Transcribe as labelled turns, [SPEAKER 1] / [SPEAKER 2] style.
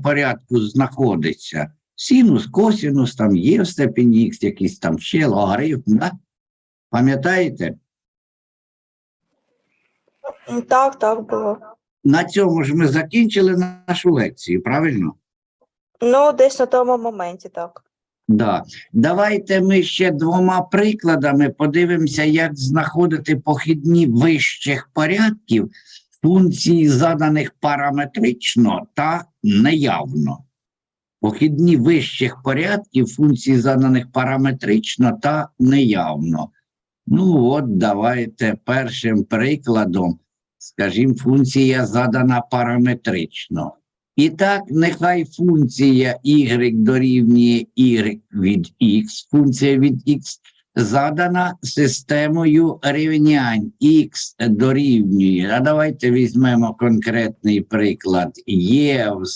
[SPEAKER 1] порядку знаходиться. Синус, косинус, там є в степені х, якийсь там ще логарифм, да? Пам'ятаєте?
[SPEAKER 2] Так, так було.
[SPEAKER 1] На цьому ж ми закінчили нашу лекцію, правильно?
[SPEAKER 2] Ну, десь на тому моменті, так.
[SPEAKER 1] Да. Давайте ми ще двома прикладами подивимося, як знаходити похідні вищих порядків функцій, заданих параметрично та неявно. Похідні вищих порядків функцій, заданих параметрично та неявно. Ну, от давайте першим прикладом, скажімо, функція задана параметрично. І так, нехай функція y дорівнює y від x, функція від x задана системою рівнянь x дорівнює. А давайте візьмемо конкретний приклад. Є в